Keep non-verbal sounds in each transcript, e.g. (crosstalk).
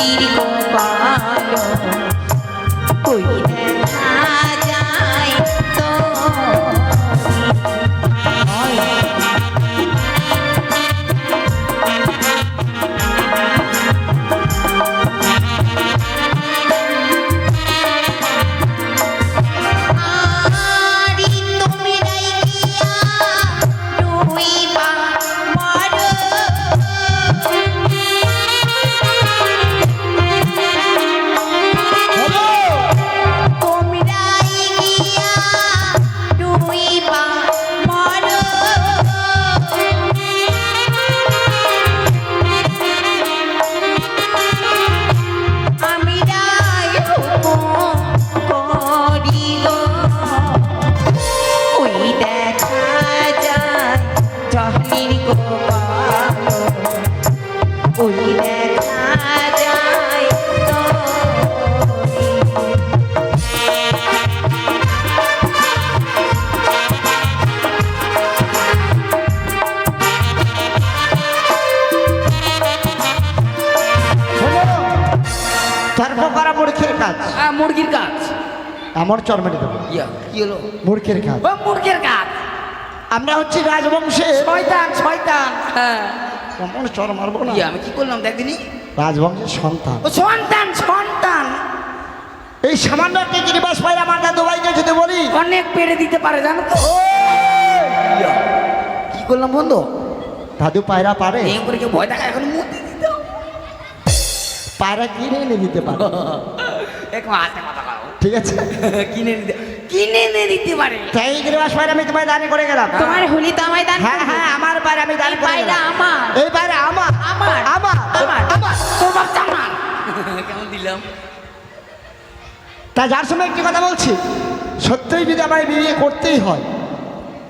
empírico মুরগির কাজ। আমার চর মেরে দেবো। ইয়া কি হলো? মূর্খের কাজ। মুরগির কাজ। আমরা হচ্ছি রাজবংশের শয়তান শয়তান। হ্যাঁ। কেমন চর মারবো না। আমি কি করলাম দেখদিনি রাজবংশের সন্তান। ও সন্তান সন্তান! এই সামান্য একটা গিরিবাস পাইরা মাথা দুবাইকে যদি বলি। অনেক পেরে দিতে পারে জানো তো। কি করলাম বন্ধু? দাদু পায়রা পারে। এই করে কেউ ভয় দেখা এখন মুক্তি দিতে। পায়রা কিনে এনে দিতে পারে। এখন হাতে কথা ঠিক আছে? (laughs) কিনে নিতে কিনে এনে দিতে পারে। তাই এই গিরিবাস পায়রা আমি তোমায় দানে করে গেলাম। তোমার হোলি তো আমায় দান হ্যাঁ হ্যাঁ আমার পায়রা আমি দান করে গেলাম। আমার। এই পায়রা আমার। আমার। আমার। আমার। আমার। বাচ্চা আমার কেমন দিলাম? তা যার সময় একটি কথা বলছি সত্যিই যদি আমায় বিয়ে করতেই হয়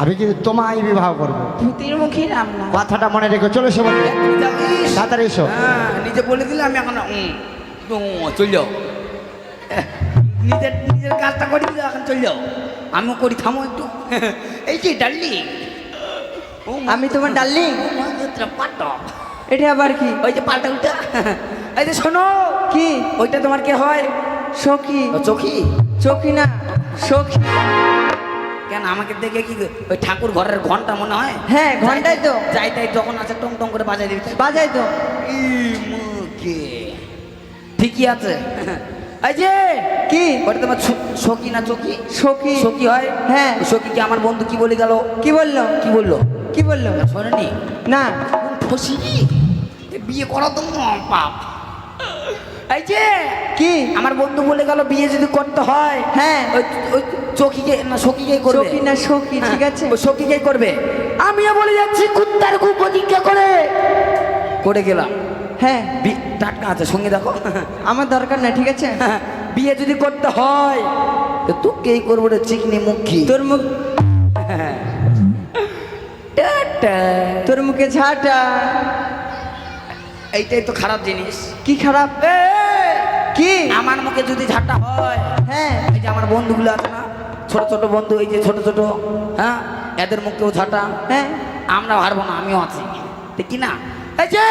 আমি কিন্তু তোমায় বিবাহ করব। ভূতের মুখে রাম না। কথাটা মনে রেখো চলে এসো যাবিস? তাড়াতাড়ি এসো। হ্যাঁ নিজে বলে দিলে আমি এখন চল যাও। নিজের নিজের কাজটা করি এখন চল যাও। আমিও করি থামো একটু। এই যে ডাল্লি আমি তোমার পাটক এটা আবার কি? ওই যে পাল্টা উল্টা এই যে শোনো। কি? ওইটা তোমার কে হয়? সখী। চোখি? চোখী না সখী। কেন আমাকে দেখে কি ওই ঠাকুর ঘরের ঘণ্টা মনে হয়? হ্যাঁ, ঘন্টাই তো। যাই তাই যখন আছে টং টং করে বাজাই দিবি বাজাই তো। ঠিকই আছে। এই যে কি? ওটা তোমার সখী না চকি? সখী। সখী হয়? হ্যাঁ। সখীকে আমার বন্ধু কি বলে গেল? কি বলল? কি বলল? কি বলল? শোনেনি। না। ফসি? বিয়ে করা তো পাপ এই যে কি? আমার বন্ধু বলে গেল বিয়ে যদি করতে হয় হ্যাঁ। ওই ওই চকিকে না সখীকে করবে? সখী না সখী ঠিক আছে। ওই সখীকে করবে? আমিও বলে যাচ্ছি কুত্তার খুব প্রতিজ্ঞা করে। করে গেলাম। হ্যাঁ। টাটকা আছে সঙ্গে দেখো। আমার দরকার না ঠিক আছে? বিয়ে যদি করতে হয় তো তোকেই করব রে চিকনি মুখী। তোর মুখ। তোর মুখে ঝাঁটা। এইটাই তো খারাপ জিনিস। কি খারাপ? কি? আমার মুখে যদি ঝাঁটা হয় হ্যাঁ। এই যে আমার বন্ধুগুলো আছে না ছোট ছোট বন্ধু এই যে ছোট ছোট হ্যাঁ এদের মুখেও ঝাঁটা। হ্যাঁ। আমরা পারব না আমিও আছি। ঠিক কি না? এই যে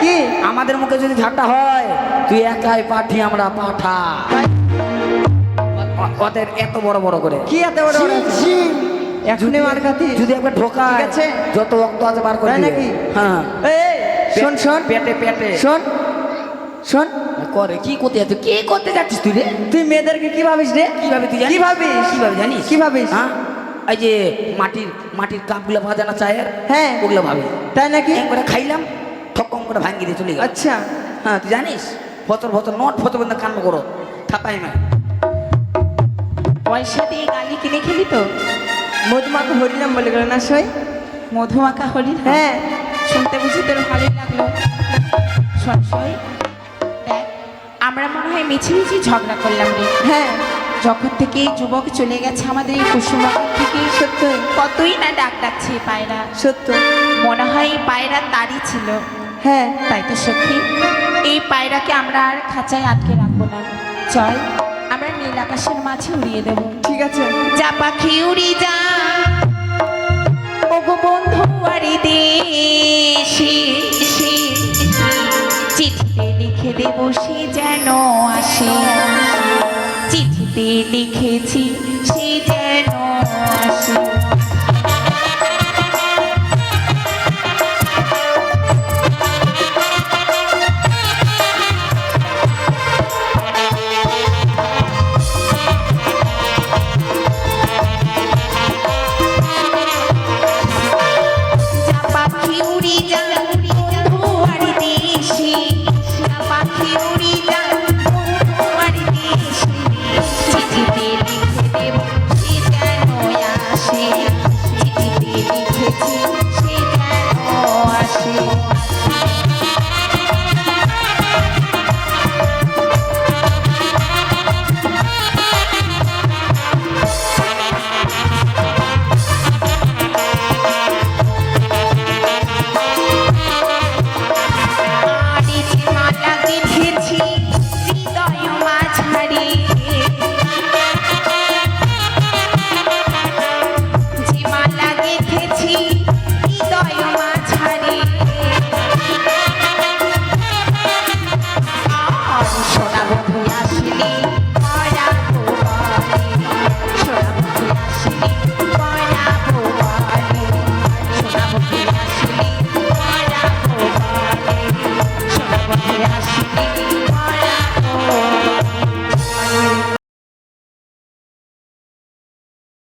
কি? আমাদের মুখে যদি ঝাঁটা হয় তুই একাই পাঠি আমরা পাঠা। ওদের এত বড় বড় করে। কি এত বড় বড়? এখনই মার খাতি। যদি একবার ঠিক আছে। যত রক্ত আছে বার করে তাই নাকি? হ্যাঁ। এই শোন শোন। পেটে পেটে। শোন। শোন। করে কি করতে যাচ্ছিস কি করতে যাচ্ছিস তুই রে? তুই মেয়েদেরকে কি ভাবিস রে? কীভাবে তুই জানিস? কি ভাবিস? কীভাবে জানিস? কি ভাবিস? হ্যাঁ? এই যে মাটির মাটির কাপগুলো ভাজা না চায়ের হ্যাঁ। ওগুলো ভাবি। তাই নাকি? একবারে খাইলাম। ঠকম করে ভাঙিয়ে দিয়ে চলে আচ্ছা। হ্যাঁ তুই জানিস? ফতর ফতর নট ফতর বন্ধ কান্ড করো থাপাই মা পয়সা দিয়ে গালি কিনে খেলি তো? মধুমাকে হরিনাম বলে গেল না সই? মধুমাখা হলি না? হ্যাঁ। শুনতে বুঝি তোর ভালোই লাগল। দেখ আমরা মনে হয় মিছিমিছি ঝগড়া করলাম রে। হ্যাঁ। যখন থেকে যুবক চলে গেছে আমাদের এই কুসুমবাগান থেকে সত্য। কতই না ডাক ডাকছে পায়রা। সত্য। মনে হয় পায়রা তারই ছিল। হ্যাঁ তাই তো সত্যি। এই পায়রাকে আমরা আর খাঁচায় আটকে রাখব না। চল আমরা নীল আকাশের মাঝে উড়িয়ে দেবো। ঠিক আছে। যা পাখি উড়ি যা। ওগো বন্ধু বাড়ি দেশে চিঠিতে লিখে দেব বসে যেন আসে। চিঠিতে লিখেছি সে Take it.